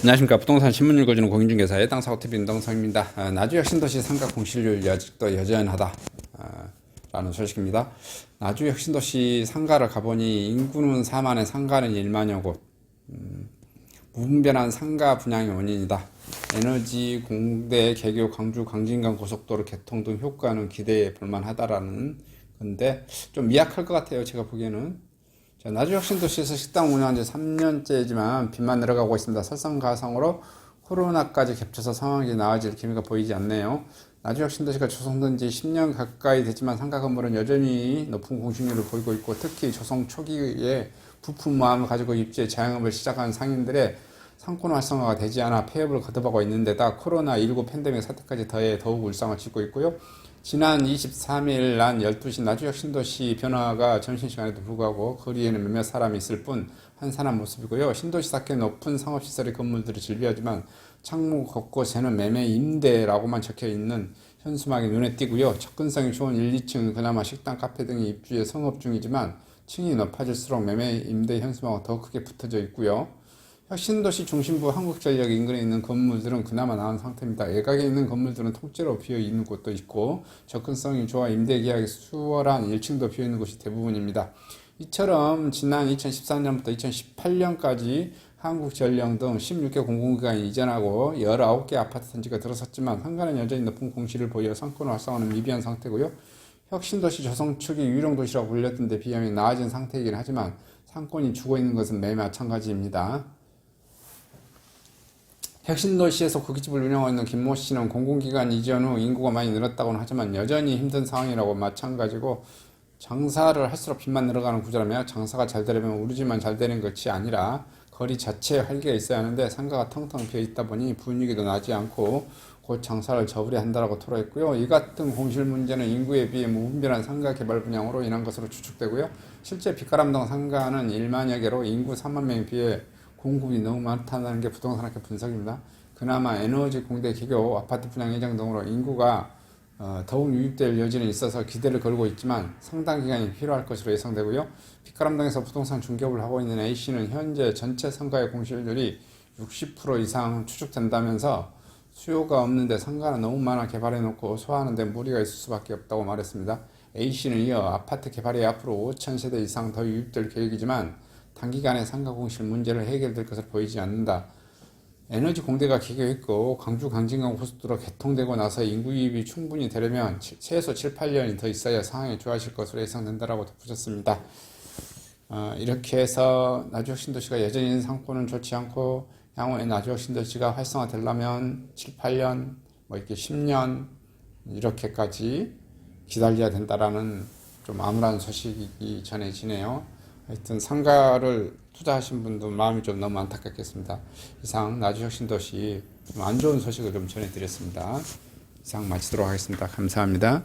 안녕하십니까 부동산 신문 읽어주는 공인중개사의 땅사고TV 임동성입니다. 아, 나주역 신도시 상가 공실률 아직도 여전하다 아, 라는 소식입니다. 나주역 신도시 상가를 가보니 인구는 4만에 상가는 1만여 곳 음, 무분별한 상가 분양의 원인이다. 에너지, 공대, 개교, 광주, 강진강 고속도로 개통 등 효과는 기대해 볼만하다라는 건데 좀 미약할 것 같아요. 제가 보기에는 자, 나주혁신도시에서 식당 운영한 지 3년째지만 빚만 늘어가고 있습니다. 설상가상으로 코로나까지 겹쳐서 상황이 나아질 기미가 보이지 않네요. 나주혁신도시가 조성된 지 10년 가까이 됐지만 상가 건물은 여전히 높은 공실률을 보이고 있고 특히 조성 초기에 부품 마음을 가지고 입주에 자영업을 시작한 상인들의 상권 활성화가 되지 않아 폐업을 거듭하고 있는데다 코로나19 팬데믹 사태까지 더해 더욱 울상을 치고 있고요. 지난 23일 난 12시 나주역 신도시 변화가 점심시간에도 불구하고 거리에는 몇몇 사람이 있을 뿐 한산한 모습이고요. 신도시 밖에 높은 상업시설의 건물들이 즐비하지만 창문 곳곳에는 매매 임대라고만 적혀 있는 현수막이 눈에 띄고요. 접근성이 좋은 1, 2층 그나마 식당, 카페 등이 입주에 성업 중이지만 층이 높아질수록 매매 임대 현수막은 더 크게 붙어져 있고요. 혁신도시 중심부 한국전력 인근에 있는 건물들은 그나마 나은 상태입니다. 외곽에 있는 건물들은 통째로 비어 있는 곳도 있고 접근성이 좋아 임대 계약이 수월한 1층도 비어 있는 곳이 대부분입니다. 이처럼 지난 2014년부터 2018년까지 한국전력 등 16개 공공기관이 이전하고 19개 아파트 단지가 들어섰지만 상가는 여전히 높은 공시를 보여 상권 활성화는 미비한 상태고요. 혁신도시 조성축이 유령도시라고 불렸던 데 비하면 나아진 상태이긴 하지만 상권이 죽어 있는 것은 매우 마찬가지입니다. 혁신 도시에서 고깃집을 운영하고 있는 김모 씨는 공공기관 이전 후 인구가 많이 늘었다고는 하지만 여전히 힘든 상황이라고 마찬가지고 장사를 할수록 빚만 늘어가는 구조라며 장사가 잘 되려면 우리 집만 잘 되는 것이 아니라 거리 자체에 활기가 있어야 하는데 상가가 텅텅 비어 있다 보니 분위기도 나지 않고 곧 장사를 저버려 한다라고 토로했고요. 이 같은 공실 문제는 인구에 비해 무분별한 상가 개발 분양으로 인한 것으로 추측되고요. 실제 빗가람동 상가는 1만여 개로 인구 3만 명에 비해 공급이 너무 많다는 게 부동산학회 분석입니다. 그나마 에너지 공대 기교 아파트 분양 예정 등으로 인구가 어, 더욱 유입될 여지는 있어서 기대를 걸고 있지만 상당 기간이 필요할 것으로 예상되고요. 빗가람동에서 부동산 중개업을 하고 있는 A씨는 현재 전체 상가의 공실률이 60% 이상 추측된다면서 수요가 없는데 상가는 너무 많아 개발해놓고 소화하는데 무리가 있을 수밖에 없다고 말했습니다. A씨는 이어 아파트 개발이 앞으로 5천 세대 이상 더 유입될 계획이지만 단기간에 상가 공실 문제를 해결될 것을 보이지 않는다. 에너지 공대가 기계했고 광주 강진강 고속도로 개통되고 나서 인구 유입이 충분히 되려면 최소 7, 8년이 더 있어야 상황이 좋아질 것으로 예상된다라고 덧붙였습니다. 어, 이렇게 해서 나주역 신도시가 여전히 상권은 좋지 않고 향후에 나주역 신도시가 활성화되려면 7, 8년, 뭐 이렇게 10년 이렇게까지 기다려야 된다라는 좀 암울한 소식이 전해지네요. 하여튼 상가를 투자하신 분도 마음이 좀 너무 안타깝겠습니다. 이상 나주혁 신도시 좀안 좋은 소식을 좀 전해드렸습니다. 이상 마치도록 하겠습니다. 감사합니다.